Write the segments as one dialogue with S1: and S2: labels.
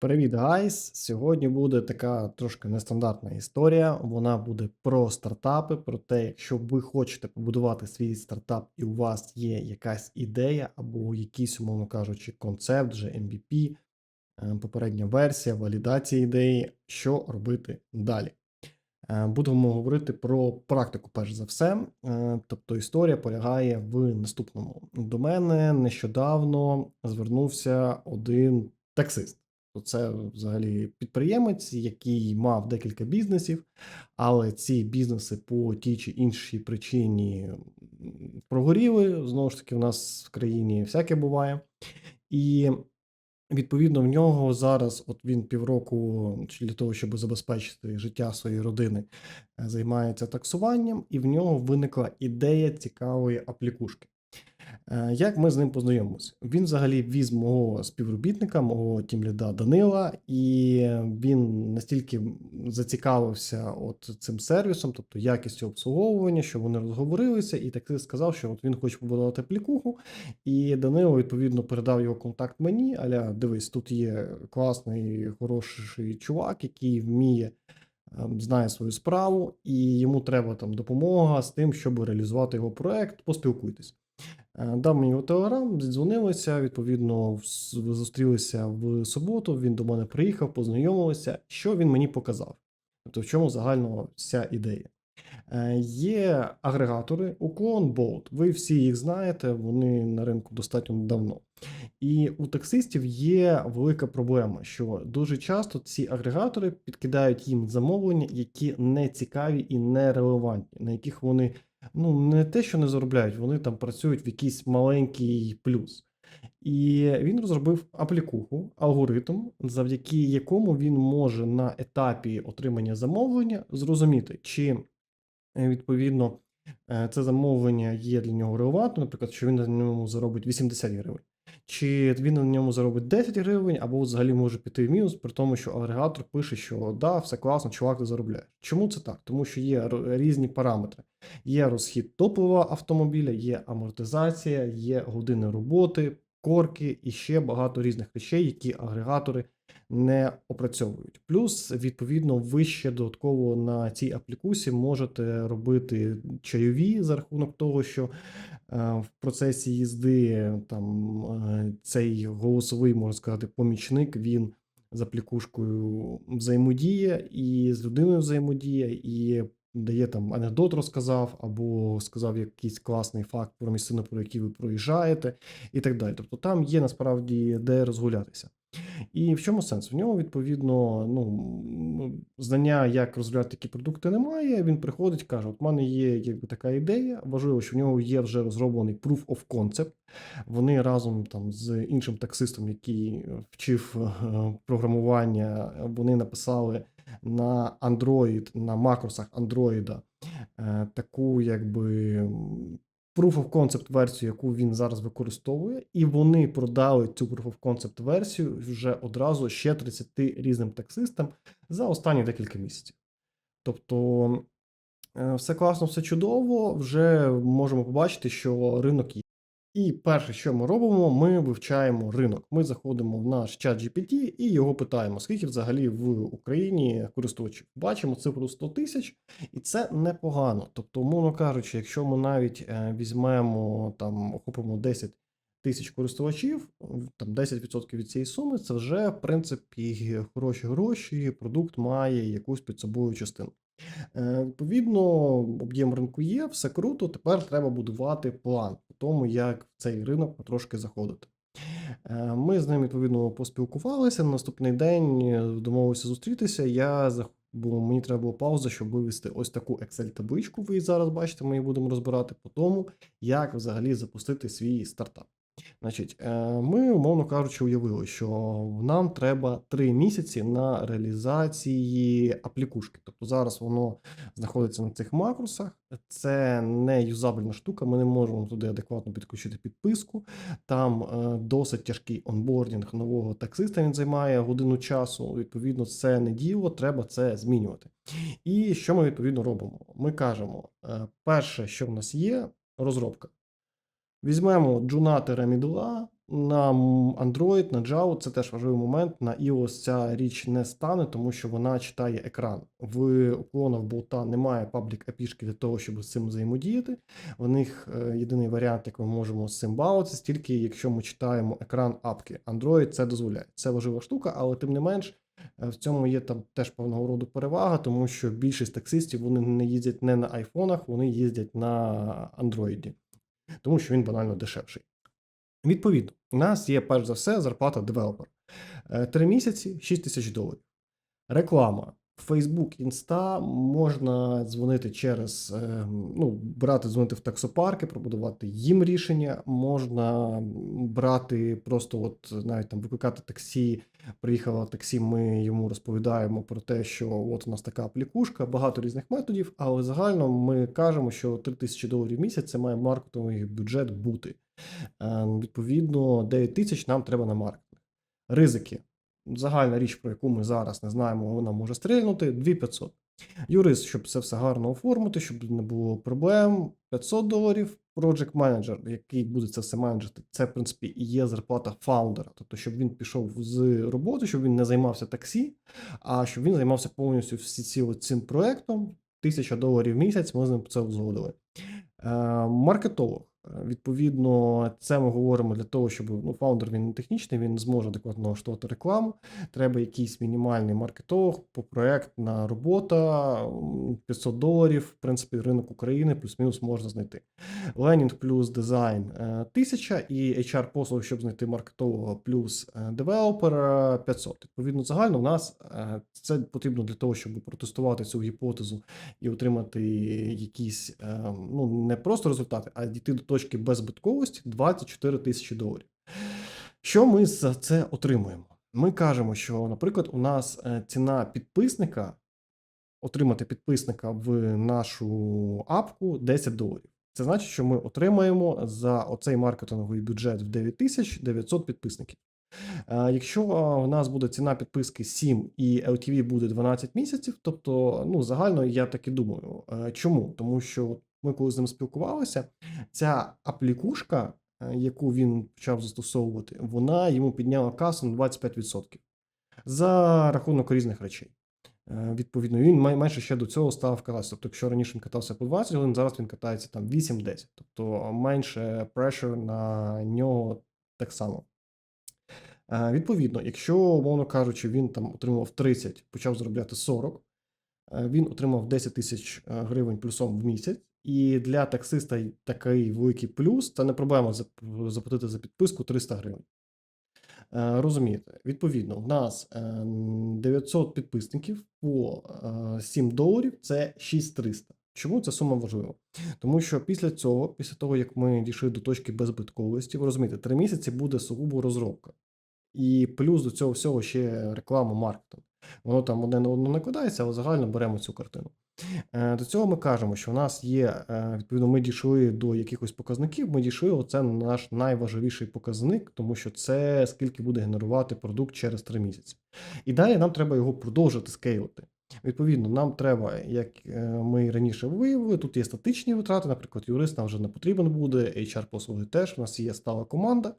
S1: Привіт, гайс! Сьогодні буде така трошки нестандартна історія. Вона буде про стартапи, про те, якщо ви хочете побудувати свій стартап, і у вас є якась ідея або якийсь, умовно кажучи, концепт, вже MVP, е, попередня версія, валідація ідеї, що робити далі. Е, Будемо говорити про практику, перш за все. Е, Тобто історія полягає в наступному. До мене нещодавно звернувся один таксист. То Це взагалі підприємець, який мав декілька бізнесів, але ці бізнеси по тій чи іншій причині прогоріли. Знову ж таки, в нас в країні всяке буває. І Відповідно, в нього зараз, от він півроку для того, щоб забезпечити життя своєї родини, е, займається таксуванням, і в нього виникла ідея цікавої аплікушки. Е, Як ми з ним познайомилися? Він взагалі віз мого співробітника, мого тімліда Данила, і він настільки зацікавився от цим сервісом, тобто якістю обслуговування, що вони розговорилися, і таксист сказав, що от він хоче побудувати аплікуху, і Данило відповідно передав його контакт мені. Аля, дивись, тут є класний, хороший чувак, який вміє. ем, Знає свою справу, і йому треба там допомога з тим, щоб реалізувати його проект. Поспілкуйтесь. Е, Дав мені його телеграм, дзвонилися. Відповідно, зустрілися в суботу. Він до мене приїхав, познайомилися. Що він мені показав? Тобто, в чому загальна вся ідея? Е, Є агрегатори Uklon, Bolt. Ви всі їх знаєте, вони на ринку достатньо давно. І у таксистів є велика проблема, що дуже часто ці агрегатори підкидають їм замовлення, які не цікаві і не релевантні, на яких вони ну не те, що не заробляють, вони там працюють в якийсь маленький плюс. І він розробив аплікуху, алгоритм, завдяки якому він може на етапі отримання замовлення зрозуміти, чи е, відповідно е, це замовлення є для нього релевантним, наприклад, що він на ньому заробить 80 гривень, чи він на ньому заробить 10 гривень, або взагалі може піти в мінус, при тому, що агрегатор пише, що да, все класно, чувак, ти заробляєш. Чому це так? Тому що є різні параметри. Є розхід топлива автомобіля, є амортизація, є години роботи, корки і ще багато різних речей, які агрегатори не опрацьовують. Плюс, відповідно, ви ще додатково на цій аплікусі можете робити чайові за рахунок того, що е, в процесі їзди там е, цей голосовий, можна сказати, помічник, він з аплікушкою взаємодіє і з людиною взаємодіє, і дає там анекдот розказав, або сказав якийсь класний факт про місцину, про який ви проїжджаєте, і так далі. Тобто там є насправді де розгулятися. І в чому сенс? В нього, відповідно, ну, знання, як розробляти такі продукти, немає. Він приходить, каже: От в мене є якби така ідея. Важливо, що в нього є вже розроблений proof of concept. Вони разом там з іншим таксистом, який вчив е, програмування, вони написали на Android, на макросах Android е, таку, якби. Proof of concept версію, яку він зараз використовує, і вони продали цю Proof of concept версію вже одразу ще 30 різним таксистам за останні декілька місяців. Тобто е, все класно, все чудово. Вже можемо побачити, що ринок є. І перше, що ми робимо, ми вивчаємо ринок. Ми заходимо в наш чат GPT і його питаємо, скільки взагалі в Україні користувачів. Бачимо цифру 100 тисяч, і це непогано. Тобто, умовно кажучи, якщо ми навіть е, візьмемо там, охопимо 10 тисяч користувачів, там 10% від цієї суми, це вже в принципі хороші гроші. Продукт має якусь під собою частину. Е, Відповідно, об'єм ринку є, все круто. Тепер треба будувати план по тому, як в цей ринок потрошки заходити. Е, Ми з ним відповідно поспілкувалися. На наступний день е, домовилися зустрітися. Я бо мені треба було пауза, щоб вивести ось таку Excel-табличку. Ви зараз бачите, ми її будемо розбирати по тому, як взагалі запустити свій стартап. Значить, е, ми, умовно кажучи, уявили, що нам треба три місяці на реалізації аплікушки. Тобто зараз воно знаходиться на цих макросах. Це не юзабельна штука. Ми не можемо туди адекватно підключити підписку. Там е, досить тяжкий онбордінг нового таксиста. Він займає годину часу. Відповідно, це не діло, треба це змінювати. І що ми відповідно робимо? Ми кажемо: е, перше, що в нас є, розробка. Візьмемо джуна мідла, На Android, на Java це теж важливий момент. На iOS ця річ не стане, тому що вона читає екран. В уклона в болта немає паблік API для того, щоб з цим взаємодіяти. В них е, єдиний варіант, як ми можемо з цим бавитися, тільки якщо ми читаємо екран апки. Android це дозволяє. Це важлива штука, але тим не менш. е, В цьому є там теж певного роду перевага, тому що більшість таксистів вони не їздять не на айфонах, вони їздять на Android, тому що він банально дешевший. Відповідно, у нас є перш за все зарплата девелопер. Е, Три місяці 6 тисяч доларів. Реклама. Facebook, Інста можна дзвонити через, е, ну, брати, дзвонити в таксопарки, пробудувати їм рішення. Можна брати просто, от навіть там викликати таксі. Приїхало таксі, ми йому розповідаємо про те, що от у нас така аплікушка, багато різних методів, але загально ми кажемо, що 3 тисячі доларів в місяць це має маркетинговий бюджет бути. Е, Відповідно, 9 тисяч нам треба на маркетинг. Ризики. Загальна річ, про яку ми зараз не знаємо, вона може стрільнути 2500. Юрист, щоб це все гарно оформити, щоб не було проблем. 500 доларів. Project Manager, який буде це все менеджити, це, в принципі, і є зарплата фаундера. Тобто, щоб він пішов з роботи, щоб він не займався таксі, а щоб він займався повністю всі цим проектом. Тисяча доларів в місяць ми з ним це узгодили. Е, Маркетолог. Е, Відповідно, це ми говоримо для того, щоб ну, фаундер він не технічний, він не зможе адекватно налаштувати рекламу. Треба якийсь мінімальний маркетолог, попроектна робота, 500 доларів. В принципі, ринок України плюс-мінус можна знайти. Ленінг плюс дизайн е, 1000 і HR послуг, щоб знайти маркетолога плюс е, девелопера 500. Відповідно, загально у нас е, це потрібно для того, щоб протестувати цю гіпотезу і отримати якісь е, ну не просто результати, а дійти до точки беззбитковості 24 тисячі доларів. Що ми за це отримуємо? Ми кажемо, що, наприклад, у нас е, ціна підписника, отримати підписника в нашу апку 10 доларів. Це значить, що ми отримаємо за оцей маркетинговий бюджет в 9900 підписників. Е, Якщо е, в нас буде ціна підписки 7 і LTV буде 12 місяців, тобто ну загально я так і думаю. Е, Чому? Тому що ми коли з ним спілкувалися, ця аплікушка, е, яку він почав застосовувати, вона йому підняла касу на 25% за рахунок різних речей. Е, Відповідно, він майже ще до цього став кататися. Тобто, якщо раніше він катався по 20 годин, зараз він катається там 8-10. Тобто менше pressure на нього так само. Е, Відповідно, якщо, умовно кажучи, він там отримав 30, почав заробляти 40, е, він отримав 10 тисяч гривень плюсом в місяць. І для таксиста такий великий плюс це не проблема заплатити за підписку 300 гривень. Е, Розумієте, відповідно, в нас е, 900 підписників по е, 7 доларів це 6300. Чому ця сума важлива? Тому що після цього, після того як ми дійшли до точки беззбитковості, ви розумієте, 3 місяці буде сугубо розробка. І плюс до цього всього ще реклама, маркетинг. Воно там одне на одне накладається, але загально беремо цю картину. Е, До цього ми кажемо, що в нас є, е, відповідно, ми дійшли до якихось показників. Ми дійшли, оце наш найважливіший показник, тому що це скільки буде генерувати продукт через 3 місяці. І далі нам треба його продовжити скейлити. Відповідно, нам треба, як е, ми раніше виявили, тут є статичні витрати, наприклад, юрист нам вже не потрібен буде, HR-послуги теж, у нас є стала команда.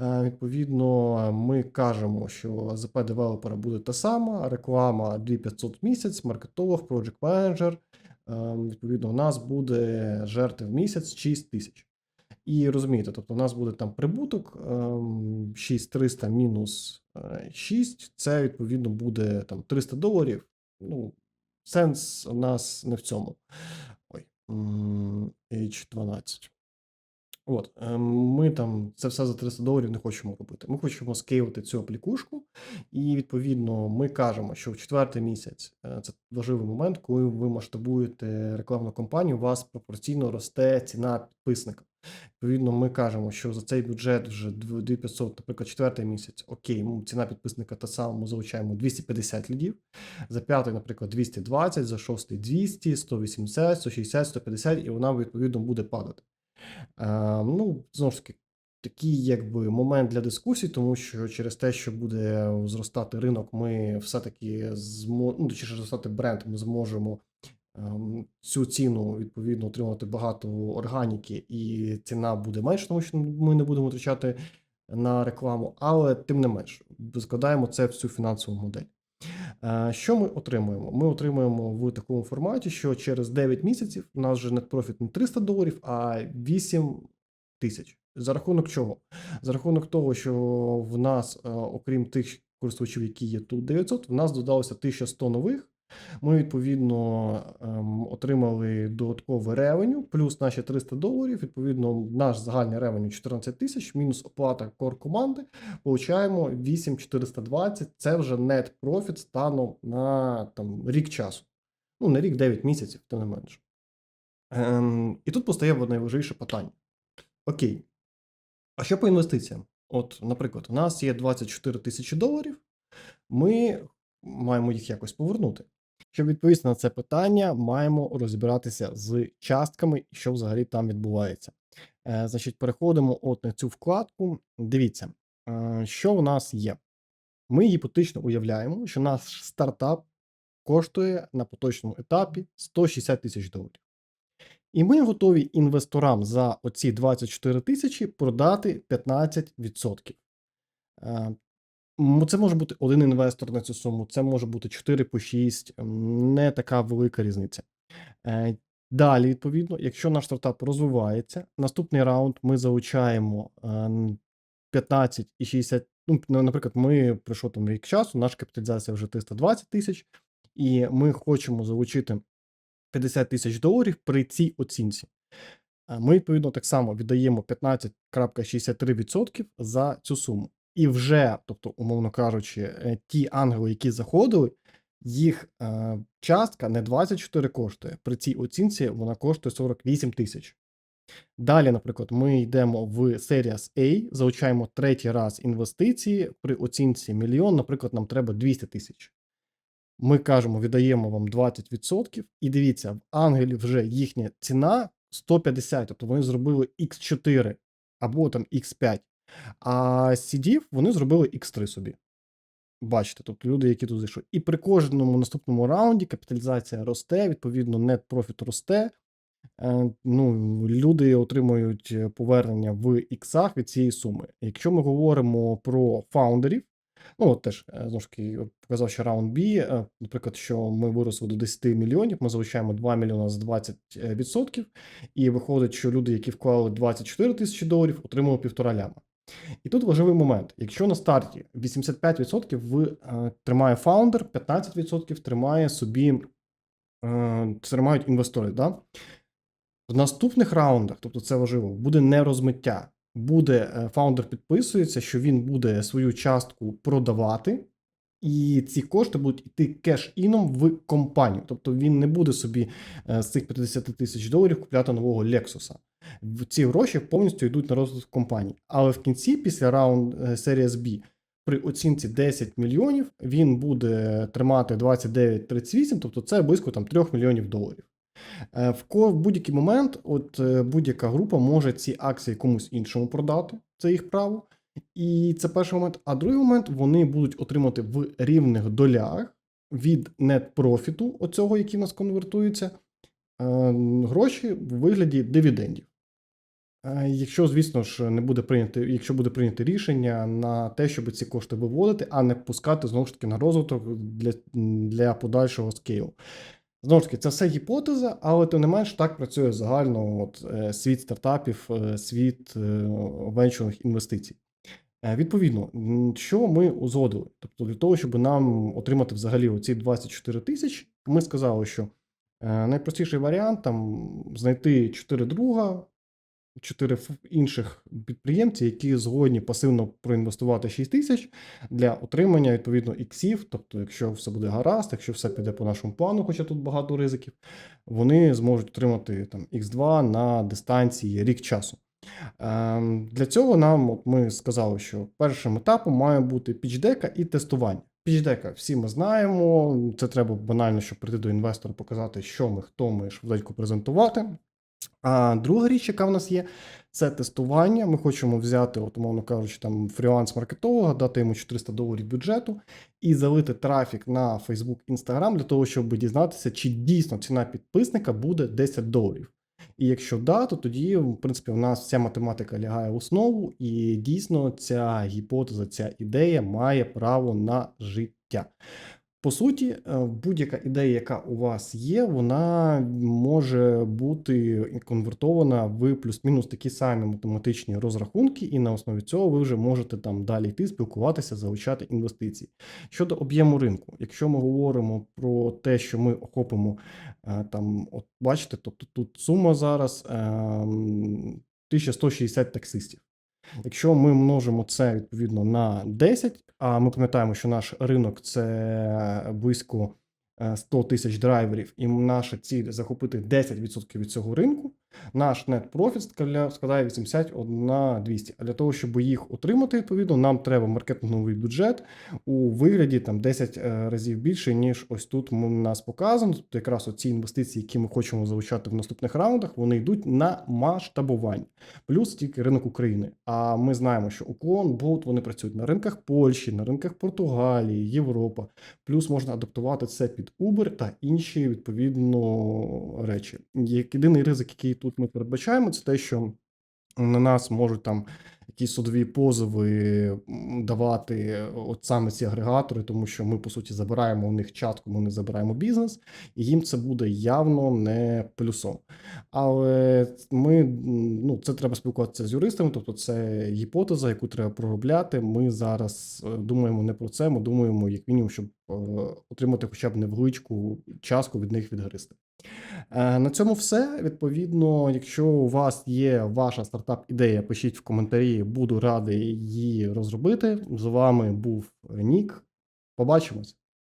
S1: Е, Відповідно, ми кажемо, що ЗП девелопера буде та сама, реклама 2500 в місяць, маркетолог, project менеджер. Відповідно, у нас буде жертв в місяць 6 тисяч. І розумієте, тобто у нас буде там прибуток ем, 6300 мінус е, 6, це відповідно буде там 300 доларів. Ну, сенс у нас не в цьому. Ой, H12. От, ем, ми там це все за 300 доларів не хочемо робити. Ми хочемо скейлити цю аплікушку, і відповідно ми кажемо, що в четвертий місяць е, це важливий момент, коли ви масштабуєте рекламну кампанію, у вас пропорційно росте ціна підписника. Відповідно, ми кажемо, що за цей бюджет вже 2500, наприклад, четвертий місяць, окей, м, ціна підписника та сама, ми залучаємо 250 лідів. За п'ятий, наприклад, 220, за шостий 200, 180, 160, 150, і вона відповідно буде падати. Е, ну, знову ж таки, такий якби момент для дискусій, тому що через те, що буде зростати ринок, ми все-таки змо... ну, точніше зростати бренд, ми зможемо ем, цю ціну відповідно отримати багато органіки, і ціна буде менше, тому що ми не будемо втрачати на рекламу, але тим не менш, складаємо це в цю фінансову модель. Е, Що ми отримуємо? Ми отримуємо в такому форматі, що через 9 місяців у нас вже нетпрофіт не 300 доларів, а 8 тисяч. За рахунок чого? За рахунок того, що в нас, е, окрім тих користувачів, які є тут 900, в нас додалося 1100 нових. Ми відповідно ем, отримали додаткове ревеню, плюс наші 300 доларів. Відповідно, наш загальний ревеню 14 тисяч, мінус оплата кор команди. Получаємо 8420. Це вже нет профіт станом на там рік часу. Ну, не рік, 9 місяців, тим не менше. Ем, і тут постає найважливіше питання. Окей. А що по інвестиціям? От, наприклад, у нас є 24 тисячі доларів, ми маємо їх якось повернути. Щоб відповісти на це питання, маємо розібратися з частками, що взагалі там відбувається. Е, значить, переходимо от на цю вкладку. Дивіться, е, що у нас є. Ми гіпотетично уявляємо, що наш стартап коштує на поточному етапі 160 тисяч доларів. І ми готові інвесторам за оці 24 тисячі продати 15%. Е, Це може бути один інвестор на цю суму, це може бути 4 по 6, не така велика різниця. Е, Далі, відповідно, якщо наш стартап розвивається, наступний раунд ми залучаємо е, 15 і 60. Ну, наприклад, ми пройшов там рік часу, наша капіталізація вже 320 тисяч, і ми хочемо залучити 50 тисяч доларів при цій оцінці. Ми, відповідно, так само віддаємо 15,63% за цю суму. І вже, тобто, умовно кажучи, е, ті ангели, які заходили, їх е, частка не 24 коштує. При цій оцінці вона коштує 48 тисяч. Далі, наприклад, ми йдемо в Series A, залучаємо третій раз інвестиції при оцінці мільйон, наприклад, нам треба 200 тисяч. Ми кажемо, віддаємо вам 20%, і дивіться, в Ангелі вже їхня ціна 150, тобто вони зробили X4 або там X5, а сідів вони зробили X3 собі. Бачите, тобто люди, які тут зайшли. І при кожному наступному раунді капіталізація росте, відповідно, net профіт росте. Е, Ну, люди отримують е, повернення в іксах від цієї суми. Якщо ми говоримо про фаундерів, ну от теж е, знову ж таки показав, що раунд B, наприклад, що ми виросли до 10 мільйонів, ми залучаємо 2 мільйони за 20%, і виходить, що люди, які вклали 24 тисячі доларів, отримали півтора ляма. І тут важливий момент: якщо на старті 85% ви, е, тримає фаундер, 15% тримає собі е, тримають інвестори. Да? В наступних раундах, тобто це важливо, буде не розмиття. Буде е, фаундер підписується, що він буде свою частку продавати, і ці кошти будуть йти кеш-іном в компанію. Тобто він не буде собі з цих 50 тисяч доларів купляти нового Lexus. Ці гроші повністю йдуть на розвиток компанії. Але в кінці, після раунд е, Series B, при оцінці 10 мільйонів, він буде тримати 29,38, тобто це близько там 3 мільйонів доларів. Е, В будь-який момент, от е, будь-яка група може ці акції комусь іншому продати, це їх право. І це перший момент. А другий момент вони будуть отримати в рівних долях від нет-профіту, оцього, який в нас конвертується, е, гроші в вигляді дивідендів. Е, Якщо, звісно ж, не буде прийнято, якщо буде прийнято рішення на те, щоб ці кошти виводити, а не пускати знову ж таки на розвиток для, для подальшого скейлу. Знову ж таки, це все гіпотеза, але тим не менш так працює загально от, е, світ стартапів, е, світ венчурних інвестицій. Відповідно, що ми узгодили? Тобто, для того, щоб нам отримати взагалі оці 24 тисячі, ми сказали, що найпростіший варіант там знайти 4 друга, 4 ф- інших підприємців, які згодні пасивно проінвестувати 6 тисяч для отримання відповідно іксів. Тобто, якщо все буде гаразд, якщо все піде по нашому плану, хоча тут багато ризиків, вони зможуть отримати там X2 на дистанції рік часу. Ем, Для цього нам от ми сказали, що першим етапом має бути пічдека і тестування. Пічдека всі ми знаємо. Це треба банально, щоб прийти до інвестора, показати, що ми, хто ми, швиденько презентувати. А друга річ, яка в нас є, це тестування. Ми хочемо взяти, от, умовно кажучи, там фріланс-маркетолога, дати йому 400 доларів бюджету і залити трафік на Facebook, Instagram для того, щоб дізнатися, чи дійсно ціна підписника буде 10 доларів. І якщо да, то тоді, в принципі, у нас вся математика лягає в основу, і дійсно ця гіпотеза, ця ідея має право на життя. По суті, е, будь-яка ідея, яка у вас є, вона може бути конвертована в плюс-мінус такі самі математичні розрахунки, і на основі цього ви вже можете там далі йти, спілкуватися, залучати інвестиції. Щодо об'єму ринку, якщо ми говоримо про те, що ми охопимо е, там, от бачите, тобто тут сума зараз ем, 1160 таксистів. Якщо ми множимо це відповідно на 10, а ми пам'ятаємо, що наш ринок це близько е, 100 тисяч драйверів, і наша ціль захопити 10% від цього ринку, наш net profit складає 81 200. А для того, щоб їх отримати, відповідно, нам треба маркетинговий бюджет у вигляді там 10 е, разів більше, ніж ось тут у нас показано. Тобто якраз оці інвестиції, які ми хочемо залучати в наступних раундах, вони йдуть на масштабування плюс тільки ринок України. А ми знаємо, що уклон, болт вони працюють на ринках Польщі, на ринках Португалії, Європа. Плюс можна адаптувати це під Uber та інші відповідно речі. Єдиний ризик, який тут ми передбачаємо, це те, що на нас можуть там якісь судові позови давати от саме ці агрегатори, тому що ми по суті забираємо у них частку, ми не забираємо бізнес, і їм це буде явно не плюсом. Але ми ну це треба спілкуватися з юристами, тобто це гіпотеза, яку треба проробляти. Ми зараз е, думаємо не про це. Ми думаємо, як мінімум, щоб е, отримати хоча б невеличку частку від них відгристи. Е, На цьому все. Відповідно, якщо у вас є ваша стартап-ідея, пишіть в коментарі, буду радий її розробити. З вами був Нік. Побачимось.